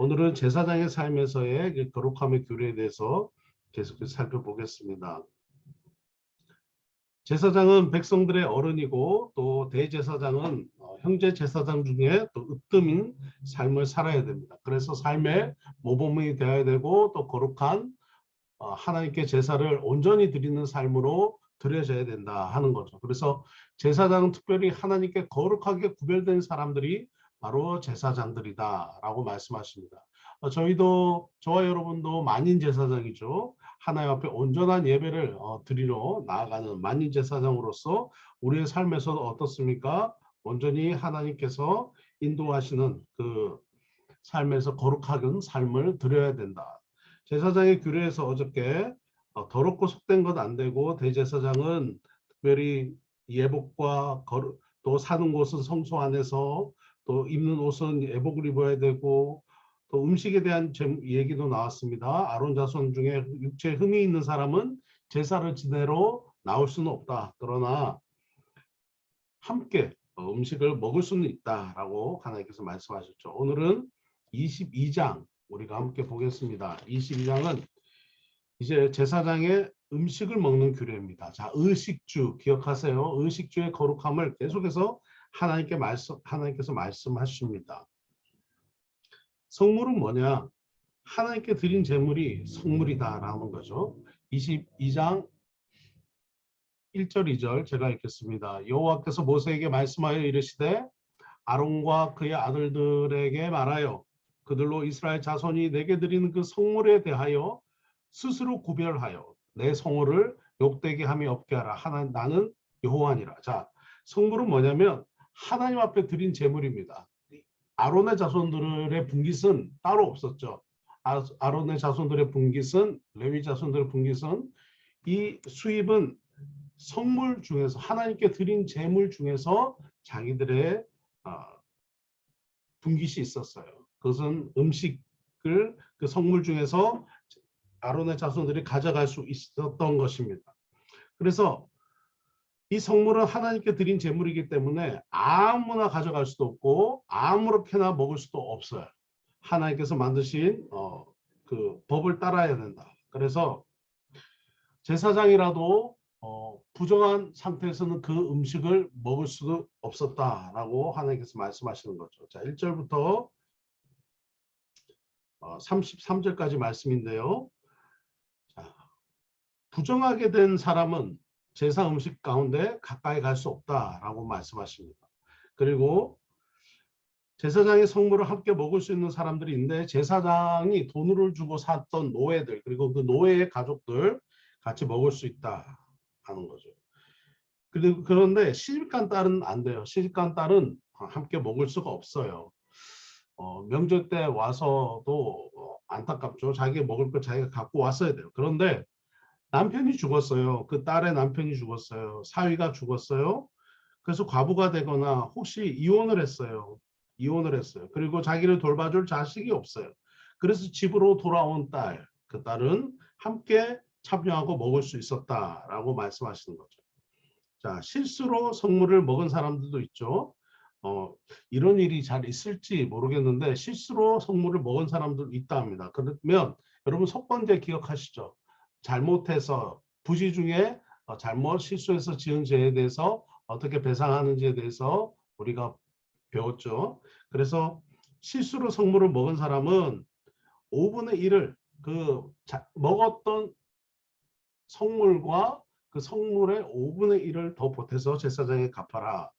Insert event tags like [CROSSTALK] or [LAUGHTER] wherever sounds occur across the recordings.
오늘은 제사장의 삶에서의 그 거룩함의 규례에 대해서 계속해서 살펴보겠습니다. 제사장은 백성들의 어른이고 또 대제사장은 어, 형제 제사장 중에 또 으뜸인 삶을 살아야 됩니다. 그래서 삶의 모범이 되어야 되고 또 거룩한 어, 하나님께 제사를 온전히 드리는 삶으로 드려져야 된다 하는 거죠. 그래서 제사장은 특별히 하나님께 거룩하게 구별된 사람들이 바로 제사장들이다라고 말씀하십니다. 어, 저희도 저와 여러분도 만인 제사장이죠. 하나님 앞에 온전한 예배를 어, 드리러 나아가는 만인 제사장으로서 우리의 삶에서도 어떻습니까? 온전히 하나님께서 인도하시는 그 삶에서 거룩한 삶을 드려야 된다. 제사장의 규례에서 어저께 어, 더럽고 속된 것안 되고 대제사장은 특별히 예복과 거룩, 또 사는 곳은 성소 안에서 또 입는 옷은 예복을 입어야 되고 또 음식에 대한 제- 얘기도 나왔습니다. 아론 자손 중에 육체에 흠이 있는 사람은 제사를 지내러 나올 수는 없다. 그러나 함께 어, 음식을 먹을 수는 있다라고 하나님께서 말씀하셨죠. 오늘은 22장 우리가 함께 보겠습니다. 22장은 이제 제사장의 음식을 먹는 규례입니다. 자, 의식주 기억하세요. 의식주의 거룩함을 계속해서 하나님께 말씀 하나님께서 말씀하십니다. 성물은 뭐냐? 하나님께 드린 제물이 성물이다라는 거죠. 22장 1절 2절 제가 읽겠습니다. 여호와께서 모세에게 말씀하여 이르시되 아론과 그의 아들들에게 말하여 그들로 이스라엘 자손이 내게 드리는 그 성물에 대하여 스스로 구별하여 내 성호를 욕되게 함이 없게 하라. 하나 나는 여호와니라. 자, 성물은 뭐냐면 하나님 앞에 드린 제물입니다. 아론의 자손들의 분깃은 따로 없었죠. 아- 아론의 자손들의 분깃은 레위 자손들의 분깃은 이 수입은 성물 중에서 하나님께 드린 제물 중에서 자기들의 아, 분깃이 있었어요. 그것은 음식을 그 성물 중에서 아론의 자손들이 가져갈 수 있었던 것입니다. 그래서 이 성물은 하나님께 드린 제물이기 때문에 아무나 가져갈 수도 없고 아무렇게나 먹을 수도 없어요. 하나님께서 만드신 어, 그 법을 따라야 된다. 그래서 제사장이라도 어, 부정한 상태에서는 그 음식을 먹을 수도 없었다라고 하나님께서 말씀하시는 거죠. 자, 1절부터 어, 33절까지 말씀인데요. 자, 부정하게 된 사람은 제사 음식 가운데 가까이 갈 수 없다라고 말씀하십니다. 그리고 제사장의 성물을 함께 먹을 수 있는 사람들이 있는데 제사장이 돈을 주고 샀던 노예들 그리고 그 노예의 가족들 같이 먹을 수 있다 하는 거죠. 그리고 그런데 시집간 딸은 안 돼요. 시집간 딸은 함께 먹을 수가 없어요. 어, 명절 때 와서도 어, 안타깝죠. 자기가 먹을 거 자기가 갖고 왔어야 돼요. 그런데 남편이 죽었어요. 그 딸의 남편이 죽었어요. 사위가 죽었어요. 그래서 과부가 되거나 혹시 이혼을 했어요. 이혼을 했어요. 그리고 자기를 돌봐줄 자식이 없어요. 그래서 집으로 돌아온 딸, 그 딸은 함께 참여하고 먹을 수 있었다라고 말씀하시는 거죠. 자, 실수로 성물을 먹은 사람들도 있죠. 어, 이런 일이 잘 있을지 모르겠는데 실수로 성물을 먹은 사람도 있다 합니다. 그러면 여러분 속건제 기억하시죠? 잘못해서 부지 중에 어, 잘못 실수해서 지은 죄에 대해서 어떻게 배상하는지에 대해서 우리가 배웠죠. 그래서 실수로 성물을 먹은 사람은 5분의 1을 그 자- 먹었던 성물과 그 성물의 5분의 1을 더 보태서 제사장에 갚아라.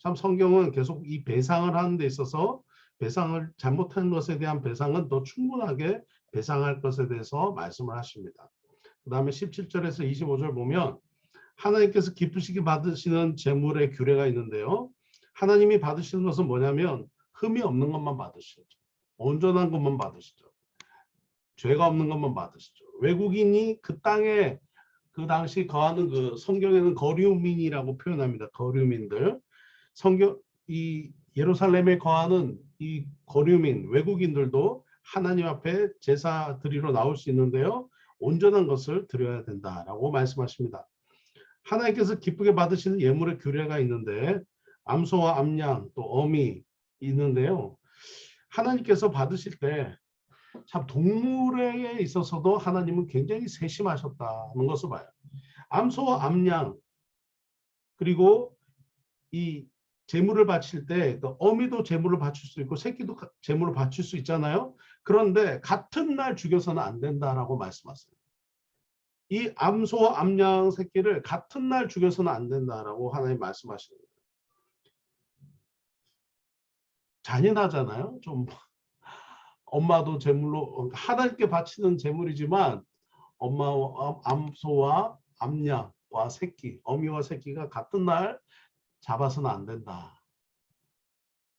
참 성경은 계속 이 배상을 하는 데 있어서 배상을 잘못한 것에 대한 배상은 더 충분하게 배상할 것에 대해서 말씀을 하십니다. 그 다음에 17절에서 25절 보면 하나님께서 기쁘시게 받으시는 제물의 규례가 있는데요. 하나님이 받으시는 것은 뭐냐면 흠이 없는 것만 받으시죠. 온전한 것만 받으시죠. 죄가 없는 것만 받으시죠. 외국인이 그 땅에 그 당시 거하는 그 성경에는 거류민이라고 표현합니다. 거류민들. 성경 이 예루살렘에 거하는 이 거류민 외국인들도 하나님 앞에 제사 드리러 나올 수 있는데요. 온전한 것을 드려야 된다라고 말씀하십니다. 하나님께서 기쁘게 받으시는 예물의 규례가 있는데 암소와 암양 또 어미 있는데요. 하나님께서 받으실 때 참 동물에 있어서도 하나님은 굉장히 세심하셨다는 것을 봐요. 암소와 암양 그리고 이 재물을 바칠 때그 어미도 재물을 바칠 수 있고 새끼도 가- 재물을 바칠 수 있잖아요. 그런데 같은 날 죽여서는 안 된다라고 말씀하세요. 이 암소와 암양 새끼를 같은 날 죽여서는 안 된다라고 하나님 말씀하시는 거예요. 잔인하잖아요. 좀 [LAUGHS] 엄마도 제물로 하나님께 바치는 제물이지만 엄마와 암소와 암양과 새끼, 어미와 새끼가 같은 날 잡아서는 안 된다.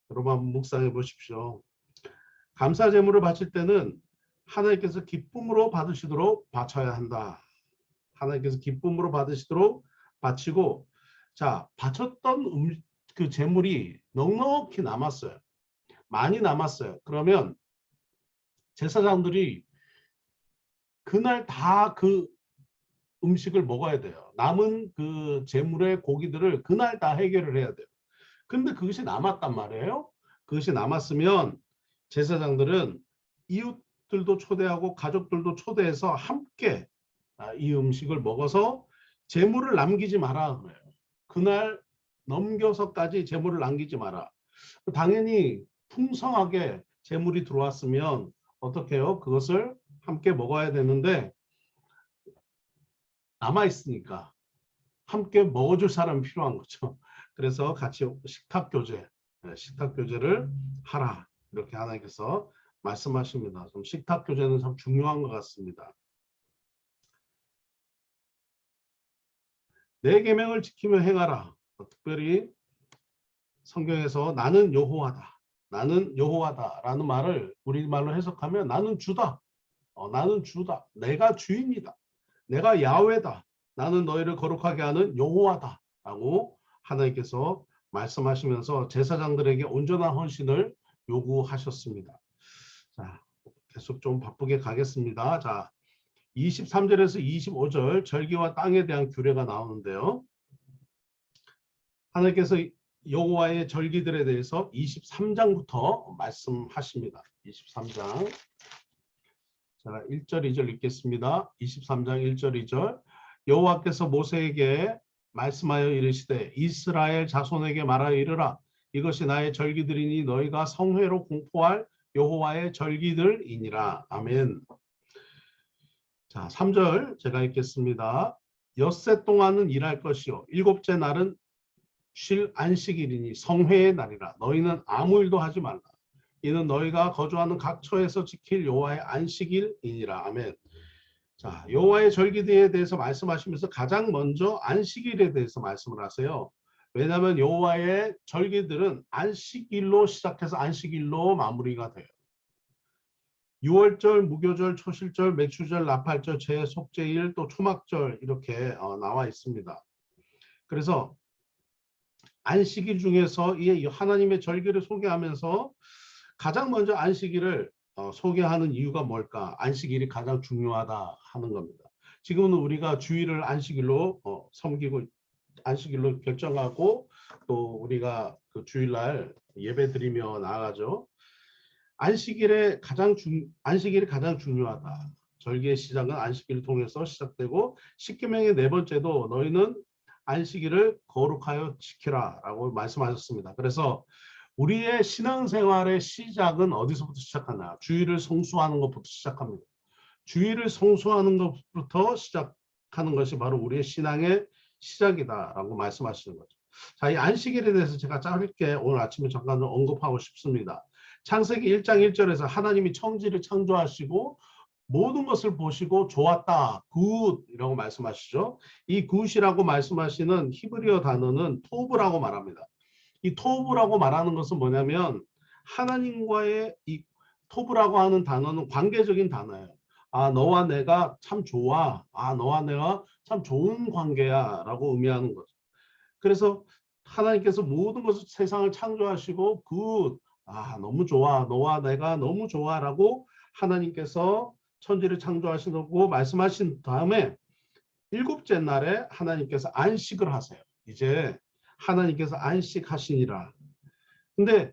여러분 한번 묵상해 보십시오. 감사 제물을 바칠 때는 하나님께서 기쁨으로 받으시도록 바쳐야 한다. 하나님께서 기쁨으로 받으시도록 바치고 자 바쳤던 음, 그 제물이 넉넉히 남았어요. 많이 남았어요. 그러면 제사장들이 그날 다 그 음식을 먹어야 돼요. 남은 그 재물의 고기들을 그날 다 해결을 해야 돼요. 근데 그것이 남았단 말이에요. 그것이 남았으면 제사장들은 이웃들도 초대하고 가족들도 초대해서 함께 아, 이 음식을 먹어서 재물을 남기지 마라 그래요. 그날 넘겨서까지 재물을 남기지 마라. 당연히 풍성하게 재물이 들어왔으면 어떻게 해요? 그것을 함께 먹어야 되는데 남아 있으니까 함께 먹어줄 사람이 필요한 거죠. 그래서 같이 식탁 교제, 네, 식탁 교제를 하라 이렇게 하나님께서 말씀하십니다. 좀 식탁 교제는 참 중요한 것 같습니다. 내 계명을 지키며 행하라. 특별히 성경에서 나는 여호와다. 나는 여호와다라는 말을 우리말로 해석하면 나는 주다. 어, 나는 주다. 내가 주입니다. 내가 야훼다. 나는 너희를 거룩하게 하는 여호와다 라고 하나님께서 말씀하시면서 제사장들에게 온전한 헌신을 요구하셨습니다. 자, 계속 좀 바쁘게 가겠습니다. 자, 23절에서 25절 절기와 땅에 대한 규례가 나오는데요. 하나님께서 여호와의 절기들에 대해서 23장부터 말씀하십니다. 23장. 자, 1절 2절 읽겠습니다. 23장 1절 2절. 여호와께서 모세에게 말씀하여 이르시되 이스라엘 자손에게 말하여 이르라 이것이 나의 절기들이니 너희가 성회로 공포할 여호와의 절기들이니라. 아멘. 자, 3절 제가 읽겠습니다. 엿새 동안은 일할 것이요 일곱째 날은 쉴 안식일이니 성회의 날이라 너희는 아무 일도 하지 말라. 이는 너희가 거주하는 각 처에서 지킬 여호와의 안식일이니라. 아멘. 자, 여호와의 절기들에 대해서 말씀하시면서 가장 먼저 안식일에 대해서 말씀을 하세요. 왜냐하면 여호와의 절기들은 안식일로 시작해서 안식일로 마무리가 돼요. 6월절, 무교절, 초실절, 맥주절, 나팔절, 제 속죄일, 또 초막절 이렇게 어, 나와 있습니다. 그래서 안식일 중에서 이 하나님의 절기를 소개하면서 가장 먼저 안식일을 어, 소개하는 이유가 뭘까? 안식일이 가장 중요하다 하는 겁니다. 지금은 우리가 주일을 안식일로 어, 섬기고 안식일로 결정하고 또 우리가 그 주일날 예배 드리며 나아가죠. 안식일에 가장 중 안식일이 가장 중요하다. 절기의 시작은 안식일을 통해서 시작되고 십계명의 네 번째도 너희는 안식일을 거룩하여 지키라라고 말씀하셨습니다. 그래서 우리의 신앙생활의 시작은 어디서부터 시작하나? 주일을 성수하는 것부터 시작합니다. 주일을 성수하는 것부터 시작하는 것이 바로 우리의 신앙의 시작이다라고 말씀하시는 거죠. 자, 이 안식일에 대해서 제가 짧게 오늘 아침에 잠깐 좀 언급하고 싶습니다. 창세기 1장 1절에서 하나님이 청지를 창조하시고 모든 것을 보시고 좋았다. 굿이라고 말씀하시죠. 이 굿이라고 말씀하시는 히브리어 단어는 토브라고 말합니다. 이 토브라고 말하는 것은 뭐냐면 하나님과의 이 토브라고 하는 단어는 관계적인 단어예요. 아 너와 내가 참 좋아. 아 너와 내가 참 좋은 관계야 라고 의미하는 거죠. 그래서 하나님께서 모든 것을 세상을 창조하시고 굿. 아 너무 좋아. 너와 내가 너무 좋아 라고 하나님께서 천지를 창조하시고 말씀하신 다음에 일곱째 날에 하나님께서 안식을 하세요. 이제 하나님께서 안식하시니라. 근데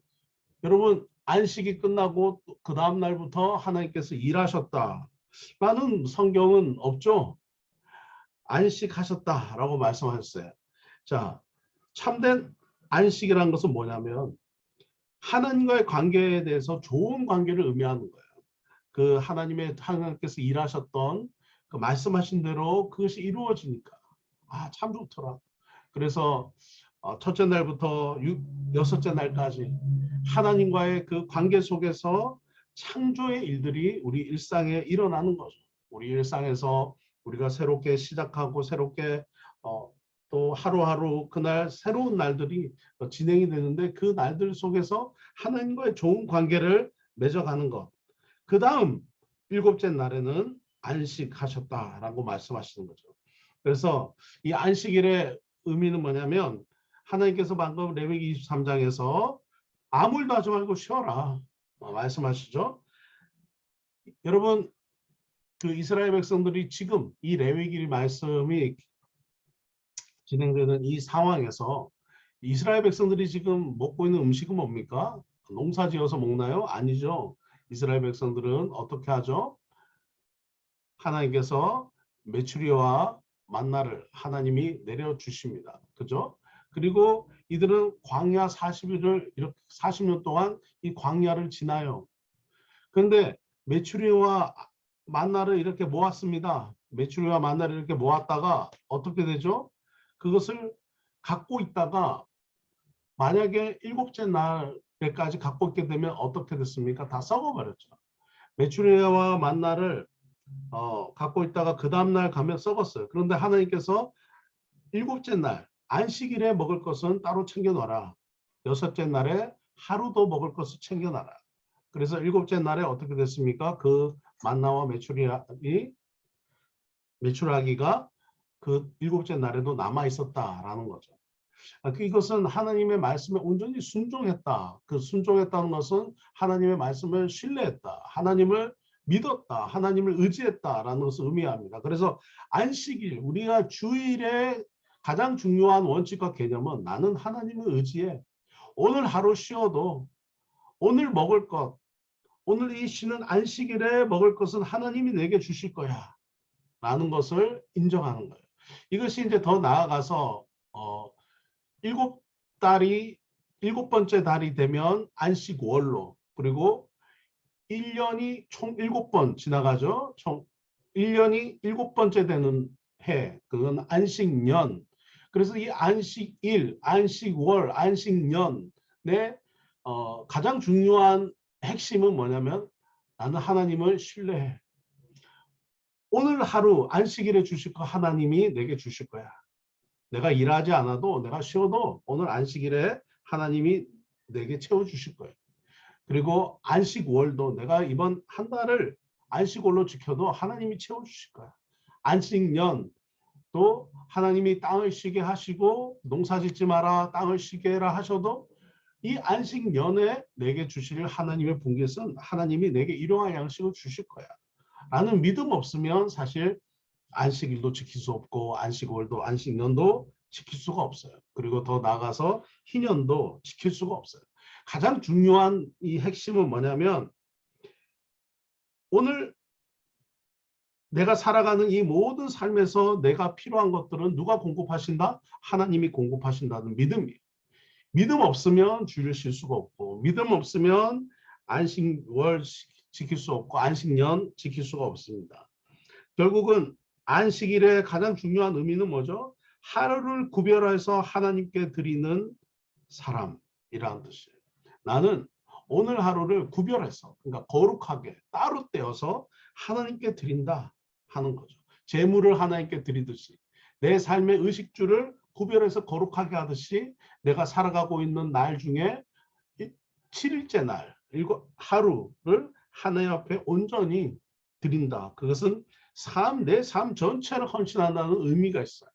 여러분 안식이 끝나고 그 다음 날부터 하나님께서 일하셨다. 라는 성경은 없죠. 안식하셨다라고 말씀하셨어요. 자, 참된 안식이라는 것은 뭐냐면 하나님과의 관계에 대해서 좋은 관계를 의미하는 거예요. 그 하나님의 하나님께서 일하셨던 그 말씀하신 대로 그것이 이루어지니까 아 참 좋더라. 그래서 어, 첫째 날부터 육, 여섯째 날까지 하나님과의 그 관계 속에서 창조의 일들이 우리 일상에 일어나는 거죠. 우리 일상에서 우리가 새롭게 시작하고 새롭게 어, 또 하루하루 그날 새로운 날들이 어, 진행이 되는데 그 날들 속에서 하나님과의 좋은 관계를 맺어가는 것. 그 다음 일곱째 날에는 안식하셨다라고 말씀하시는 거죠. 그래서 이 안식일의 의미는 뭐냐면 하나님께서 방금 레위기 23장에서 아무 일도 하지 말고 쉬어라 어, 말씀하시죠. 여러분 그 이스라엘 백성들이 지금 이 레위기 말씀이 진행되는 이 상황에서 이스라엘 백성들이 지금 먹고 있는 음식은 뭡니까? 농사 지어서 먹나요? 아니죠. 이스라엘 백성들은 어떻게 하죠? 하나님께서 메추리와 만나를 하나님이 내려 주십니다. 그죠? 그리고 이들은 광야 40일을 이렇게 40년 동안 이 광야를 지나요. 그런데 메추리와 만나를 이렇게 모았습니다. 메추리와 만나를 이렇게 모았다가 어떻게 되죠? 그것을 갖고 있다가 만약에 일곱째 날까지 갖고 있게 되면 어떻게 됐습니까? 다 썩어버렸죠. 메추리와 만나를 어, 갖고 있다가 그 다음날 가면 썩었어요. 그런데 하나님께서 일곱째 날 안식일에 먹을 것은 따로 챙겨놔라. 여섯째 날에 하루도 먹을 것을 챙겨놔라. 그래서 일곱째 날에 어떻게 됐습니까? 그 만나와 메추리이 메추라기가 그 일곱째 날에도 남아 있었다라는 거죠. 아, 그 이것은 하나님의 말씀에 온전히 순종했다. 그 순종했다는 것은 하나님의 말씀을 신뢰했다. 하나님을 믿었다. 하나님을 의지했다라는 것을 의미합니다. 그래서 안식일, 우리가 주일에 가장 중요한 원칙과 개념은 나는 하나님을 의지해. 오늘 하루 쉬어도 오늘 먹을 것, 오늘 이 쉬는 안식일에 먹을 것은 하나님이 내게 주실 거야. 라는 것을 인정하는 거예요. 이것이 이제 더 나아가서 어, 일곱 달이 일곱 번째 달이 되면 안식월로 그리고 1년이 총 일곱 번 지나가죠. 총 1년이 일곱 번째 되는 해. 그건 안식년. 그래서 이 안식일, 안식월, 안식년의 어, 가장 중요한 핵심은 뭐냐면 나는 하나님을 신뢰해. 오늘 하루 안식일에 주실 거 하나님이 내게 주실 거야. 내가 일하지 않아도 내가 쉬어도 오늘 안식일에 하나님이 내게 채워 주실 거예요. 그리고 안식월도 내가 이번 한 달을 안식월로 지켜도 하나님이 채워 주실 거야. 안식년 또 하나님이 땅을 쉬게 하시고 농사 짓지 마라 땅을 쉬게 해라 하셔도 이 안식년에 내게 주실 하나님의 분깃은 하나님이 내게 일용할 양식을 주실 거야. 라는 믿음 없으면 사실 안식일도 지킬 수 없고 안식월도 안식년도 지킬 수가 없어요. 그리고 더 나아가서 희년도 지킬 수가 없어요. 가장 중요한 이 핵심은 뭐냐면 오늘 내가 살아가는 이 모든 삶에서 내가 필요한 것들은 누가 공급하신다? 하나님이 공급하신다는 믿음이에요. 믿음 없으면 쉴 수가 없고 믿음 없으면 안식월 지킬 수 없고 안식년 지킬 수가 없습니다. 결국은 안식일의 가장 중요한 의미는 뭐죠? 하루를 구별해서 하나님께 드리는 사람이라는 뜻이에요. 나는 오늘 하루를 구별해서 그러니까 거룩하게 따로 떼어서 하나님께 드린다 하는 거죠. 재물을 하나님께 드리듯이 내 삶의 의식주를 구별해서 거룩하게 하듯이 내가 살아가고 있는 날 중에 7일째 날, 하루를 하나님 앞에 온전히 드린다. 그것은 삶, 내 삶 전체를 헌신한다는 의미가 있어요.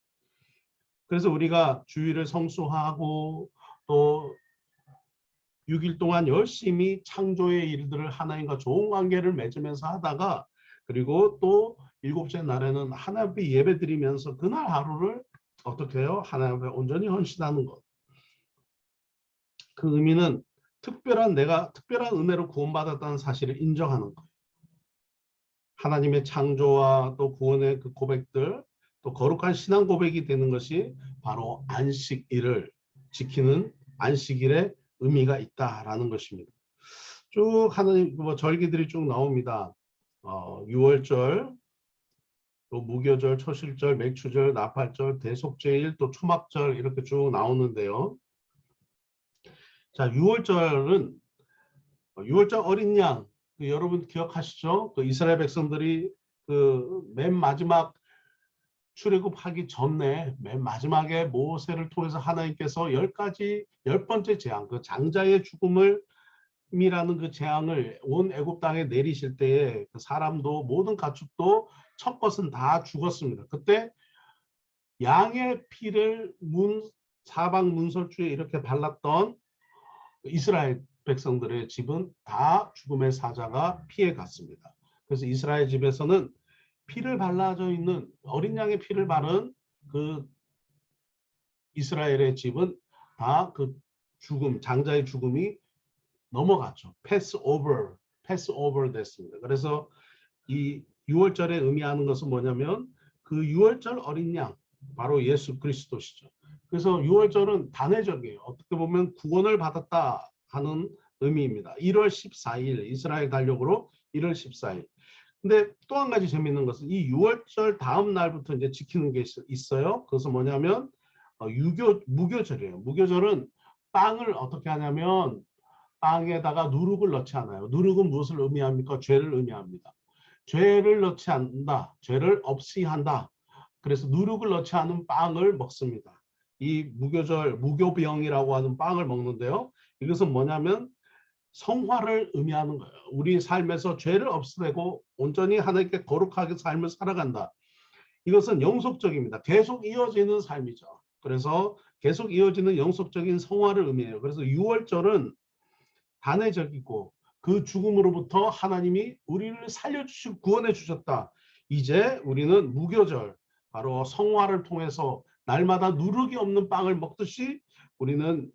그래서 우리가 주의를 성수하고 또 6일 동안 열심히 창조의 일들을 하나님과 좋은 관계를 맺으면서 하다가 그리고 또 일곱째 날에는 하나님 앞에 예배 드리면서 그날 하루를 어떻게 해요? 하나님 앞에 온전히 헌신하는 것. 그 의미는 특별한 내가 특별한 은혜로 구원받았다는 사실을 인정하는 거예요. 하나님의 창조와 또 구원의 그 고백들 또 거룩한 신앙 고백이 되는 것이 바로 안식일을 지키는 안식일의 의미가 있다라는 것입니다. 쭉 하나님 뭐 절기들이 쭉 나옵니다. 어, 6월절, 또 무교절, 초실절, 맥추절, 나팔절, 대속제일, 또 초막절 이렇게 쭉 나오는데요. 자, 6월절은 6월절 어린 양 그 여러분 기억하시죠? 그 이스라엘 백성들이 그 맨 마지막 출애굽하기 전에 맨 마지막에 모세를 통해서 하나님께서 열 가지 열 번째 재앙 그 장자의 죽음을 이라는 그 재앙을 온 애굽 땅에 내리실 때에 그 사람도 모든 가축도 첫 것은 다 죽었습니다. 그때 양의 피를 문 사방 문설주에 이렇게 발랐던 이스라엘 백성들의 집은 다 죽음의 사자가 피해 갔습니다. 그래서 이스라엘 집에서는 피를 발라져 있는 어린 양의 피를 바른 그 이스라엘의 집은 다 그 죽음 장자의 죽음이 넘어갔죠. 패스 오버, 패스 오버 됐습니다. 그래서 이 6월절에 의미하는 것은 뭐냐면 그 6월절 어린 양 바로 예수 그리스도시죠. 그래서 6월절은 단회적이에요. 어떻게 보면 구원을 받았다 하는 의미입니다. 1월 14일 이스라엘 달력으로 1월 14일. 근데 또 한 가지 재미있는 것은 이 6월절 다음 날부터 이제 지키는 게 있- 있어요. 그것은 뭐냐면 어, 유교 무교절이에요. 무교절은 빵을 어떻게 하냐면 빵에다가 누룩을 넣지 않아요. 누룩은 무엇을 의미합니까? 죄를 의미합니다. 죄를 넣지 않는다. 죄를 없이 한다. 그래서 누룩을 넣지 않은 빵을 먹습니다. 이 무교절, 무교병이라고 하는 빵을 먹는데요. 이것은 뭐냐면 성화를 의미하는 거예요. 우리 삶에서 죄를 없애고 온전히 하나님께 거룩하게 삶을 살아간다. 이것은 영속적입니다. 계속 이어지는 삶이죠. 그래서 계속 이어지는 영속적인 성화를 의미해요. 그래서 6월절은 단회적이고 그 죽음으로부터 하나님이 우리를 살려주시고 구원해 주셨다. 이제 우리는 무교절, 바로 성화를 통해서 날마다 누룩이 없는 빵을 먹듯이 우리는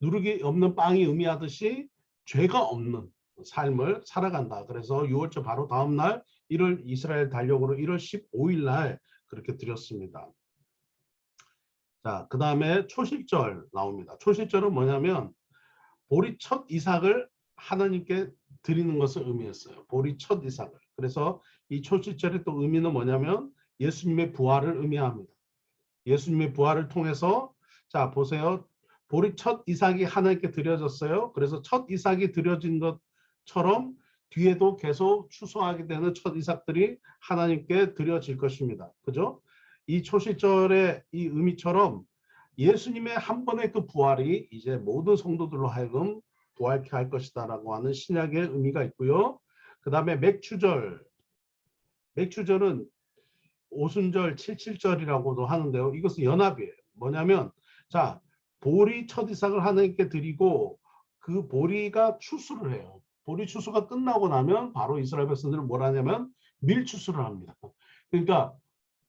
누룩이 없는 빵이 의미하듯이 죄가 없는 삶을 살아간다. 그래서 6월절 바로 다음 날 1월 이스라엘 달력으로 1월 15일 날 그렇게 드렸습니다. 자, 그 다음에 초실절 나옵니다. 초실절은 뭐냐면 보리 첫 이삭을 하나님께 드리는 것을 의미했어요. 보리 첫 이삭을. 그래서 이 초실절의 또 의미는 뭐냐면 예수님의 부활을 의미합니다. 예수님의 부활을 통해서 자 보세요. 보리 첫 이삭이 하나님께 드려졌어요. 그래서 첫 이삭이 드려진 것처럼 뒤에도 계속 추수하게 되는 첫 이삭들이 하나님께 드려질 것입니다. 그죠? 이 초실절의 이 의미처럼 예수님의 한 번의 그 부활이 이제 모든 성도들로 하여금 부활케 할 것이다라고 하는 신약의 의미가 있고요. 그 다음에 맥추절. 맥추절은 오순절, 칠칠절이라고도 하는데요. 이것은 연합이에요. 뭐냐면 자 보리 첫 이삭을 하나님께 드리고 그 보리가 추수를 해요. 보리 추수가 끝나고 나면 바로 이스라엘 백성들은 뭘 하냐면 밀추수를 합니다. 그러니까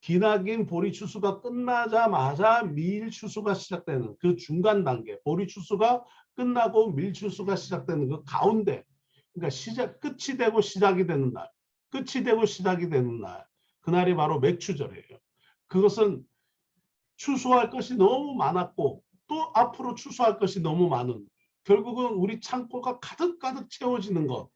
기나긴 보리 추수가 끝나자마자 밀 추수가 시작되는 그 중간 단계, 보리 추수가 끝나고 밀 추수가 시작되는 그 가운데, 그러니까 시작 끝이 되고 시작이 되는 날, 끝이 되고 시작이 되는 날, 그날이 바로 맥추절이에요. 그것은 추수할 것이 너무 많았고 또 앞으로 추수할 것이 너무 많은 결국은 우리 창고가 가득가득 채워지는 것,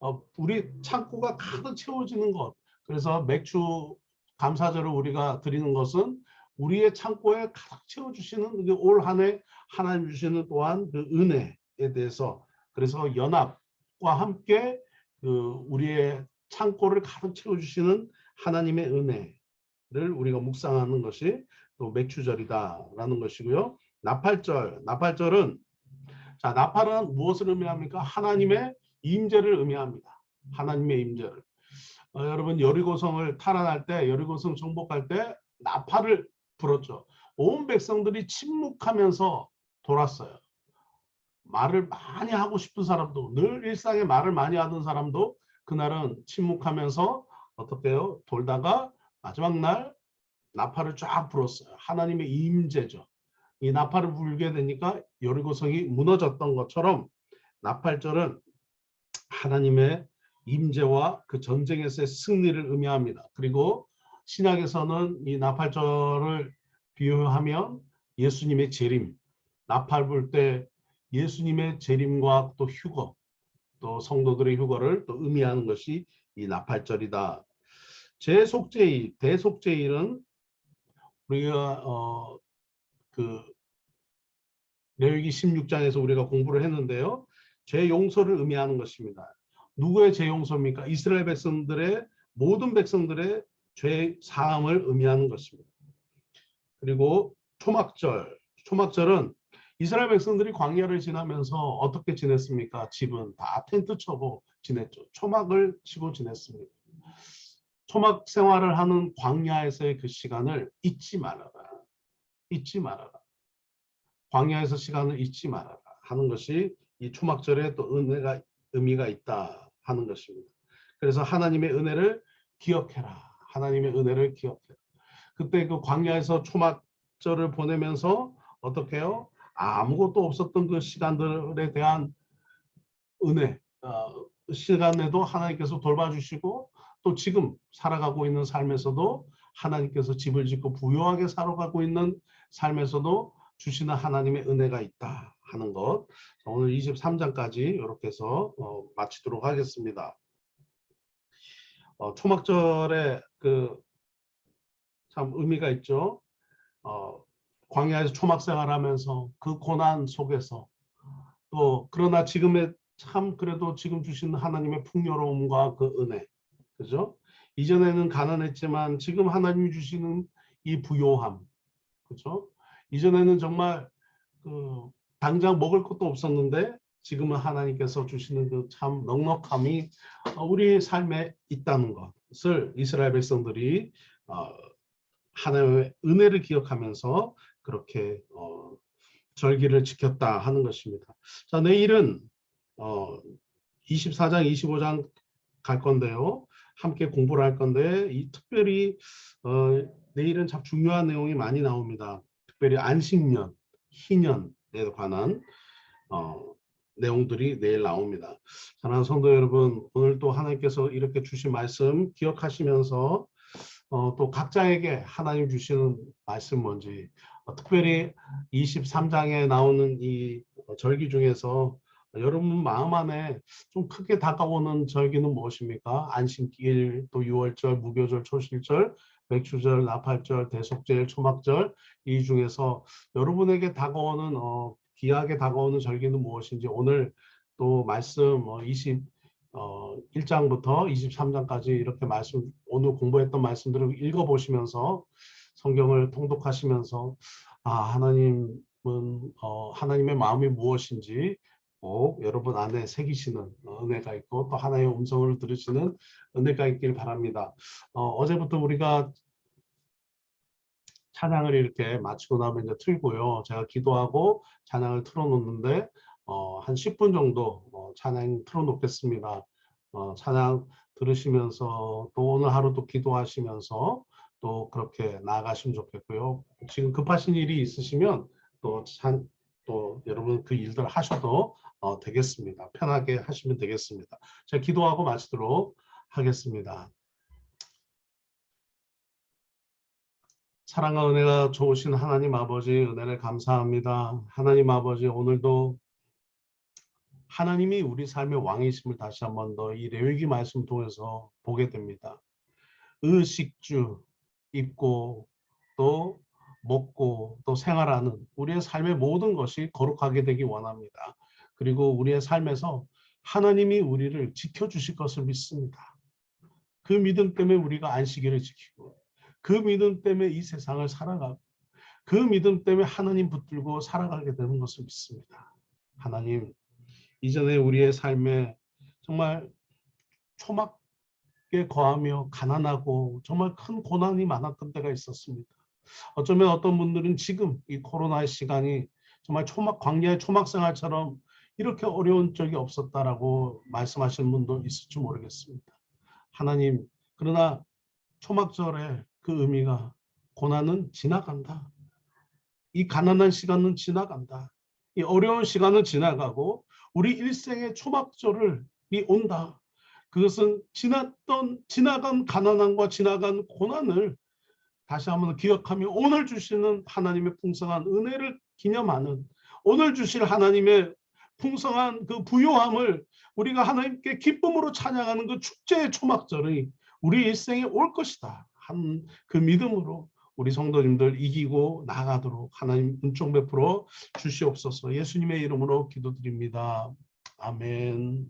어, 우리 창고가 가득 채워지는 것. 그래서 맥주 감사절을 우리가 드리는 것은 우리의 창고에 가득 채워주시는 그올 한 해 하나님 주시는 또한 그 은혜에 대해서 그래서 연합과 함께 그 우리의 창고를 가득 채워주시는 하나님의 은혜를 우리가 묵상하는 것이 또 맥주절이다라는 것이고요. 나팔절, 나팔절은 자 나팔은 무엇을 의미합니까? 하나님의 임재를 의미합니다. 하나님의 임재를. 어, 여러분 여리고성을 탈환할 때 여리고성 정복할 때 나팔을 불었죠. 온 백성들이 침묵하면서 돌았어요. 말을 많이 하고 싶은 사람도 늘 일상에 말을 많이 하던 사람도 그날은 침묵하면서 어떻게 해요? 돌다가 마지막 날 나팔을 쫙 불었어요. 하나님의 임재죠. 이 나팔을 불게 되니까 여리고성이 무너졌던 것처럼 나팔절은 하나님의 임재와 그 전쟁에서의 승리를 의미합니다. 그리고 신약에서는 이 나팔절을 비유하면 예수님의 재림, 나팔 불 때 예수님의 재림과 또 휴거, 또 성도들의 휴거를 또 의미하는 것이 이 나팔절이다. 제속제일, 대속제일은 우리가 어, 그 레위기 16장에서 우리가 공부를 했는데요. 죄 용서를 의미하는 것입니다. 누구의 죄 용서입니까? 이스라엘 백성들의 모든 백성들의 죄 사함을 의미하는 것입니다. 그리고 초막절, 초막절은 이스라엘 백성들이 광야를 지나면서 어떻게 지냈습니까? 집은 다 텐트 쳐고 지냈죠. 초막을 치고 지냈습니다. 초막 생활을 하는 광야에서의 그 시간을 잊지 말아라. 잊지 말아라. 광야에서 시간을 잊지 말아라 하는 것이 이 초막절에 또 은혜가 의미가 있다 하는 것입니다. 그래서 하나님의 은혜를 기억해라. 하나님의 은혜를 기억해라. 그때 그 광야에서 초막절을 보내면서 어떻게 해요? 아무것도 없었던 그 시간들에 대한 은혜, 어, 시간에도 하나님께서 돌봐주시고 또 지금 살아가고 있는 삶에서도 하나님께서 집을 짓고 부유하게 살아가고 있는 삶에서도 주시는 하나님의 은혜가 있다 하는 것. 오늘 23장까지 이렇게 해서 어, 마치도록 하겠습니다. 어, 초막절에 그 참 의미가 있죠. 어, 광야에서 초막 생활하면서 그 고난 속에서 또 그러나 지금의 참 그래도 지금 주신 하나님의 풍요로움과 그 은혜 그죠? 이전에는 가난했지만 지금 하나님이 주시는 이 부요함 그죠? 이전에는 정말 그 당장 먹을 것도 없었는데 지금은 하나님께서 주시는 그 참 넉넉함이 우리 삶에 있다는 것을 이스라엘 백성들이 어, 하나님의 은혜를 기억하면서 그렇게 어, 절기를 지켰다 하는 것입니다. 자 내일은 어, 24장, 25장 갈 건데요. 함께 공부를 할 건데 이 특별히 어, 내일은 참 중요한 내용이 많이 나옵니다. 특별히 안식년, 희년에 관한 어, 내용들이 내일 나옵니다. 사랑하는 성도 여러분, 오늘 또 하나님께서 이렇게 주신 말씀 기억하시면서 어, 또 각자에게 하나님 주시는 말씀 뭔지 어, 특별히 23장에 나오는 이 절기 중에서 여러분 마음 안에 좀 크게 다가오는 절기는 무엇입니까? 안식일, 또 6월절, 무교절, 초실절, 맥주절, 나팔절, 대속절, 초막절 이 중에서 여러분에게 다가오는 어, 귀하게 다가오는 절기는 무엇인지 오늘 또 말씀 어, 20 어, 1장부터 23장까지 이렇게 말씀 오늘 공부했던 말씀들을 읽어 보시면서 성경을 통독하시면서 아 하나님은 어, 하나님의 마음이 무엇인지 꼭 여러분 안에 새기시는 은혜가 있고 또 하나의 음성을 들으시는 은혜가 있길 바랍니다. 어, 제부터 우리가 찬양을 이렇게 마치고 나면 이제 틀고요. 제가 기도하고 찬양을 틀어놓는데 어, 한 10분 정도 어, 찬양 틀어놓겠습니다. 어, 찬양 들으시면서 또 오늘 하루 또 기도하시면서 또 그렇게 나아가시면 좋겠고요. 지금 급하신 일이 있으시면 또, 찬, 또 여러분 그 일들 하셔도 어, 되겠습니다. 편하게 하시면 되겠습니다. 제가 기도하고 마치도록 하겠습니다. 사랑과 은혜가 좋으신 하나님 아버지 은혜를 감사합니다. 하나님 아버지 오늘도 하나님이 우리 삶의 왕이심을 다시 한 번 더 이 레위기 말씀 통해서 보게 됩니다. 의식주 입고 또 먹고 또 생활하는 우리의 삶의 모든 것이 거룩하게 되기 원합니다. 그리고 우리의 삶에서 하나님이 우리를 지켜주실 것을 믿습니다. 그 믿음 때문에 우리가 안식일을 지키고 그 믿음 때문에 이 세상을 살아가고 그 믿음 때문에 하나님 붙들고 살아가게 되는 것을 믿습니다. 하나님 이전에 우리의 삶에 정말 초막에 거하며 가난하고 정말 큰 고난이 많았던 때가 있었습니다. 어쩌면 어떤 분들은 지금 이 코로나의 시간이 정말 초막 광야의 초막 생활처럼 이렇게 어려운 적이 없었다라고 말씀하시는 분도 있을지 모르겠습니다. 하나님, 그러나 초막절의 그 의미가 고난은 지나간다. 이 가난한 시간은 지나간다. 이 어려운 시간은 지나가고 우리 일생의 초막절을 이 온다. 그것은 지났던 지나간 가난함과 지나간 고난을 다시 한번 기억하며 오늘 주시는 하나님의 풍성한 은혜를 기념하는 오늘 주실 하나님의 풍성한 그 부요함을 우리가 하나님께 기쁨으로 찬양하는 그 축제의 초막절이 우리 일생에 올 것이다. 한그 믿음으로 우리 성도님들 이기고 나가도록 하나님 은총 베풀어 주시옵소서. 예수님의 이름으로 기도드립니다. 아멘.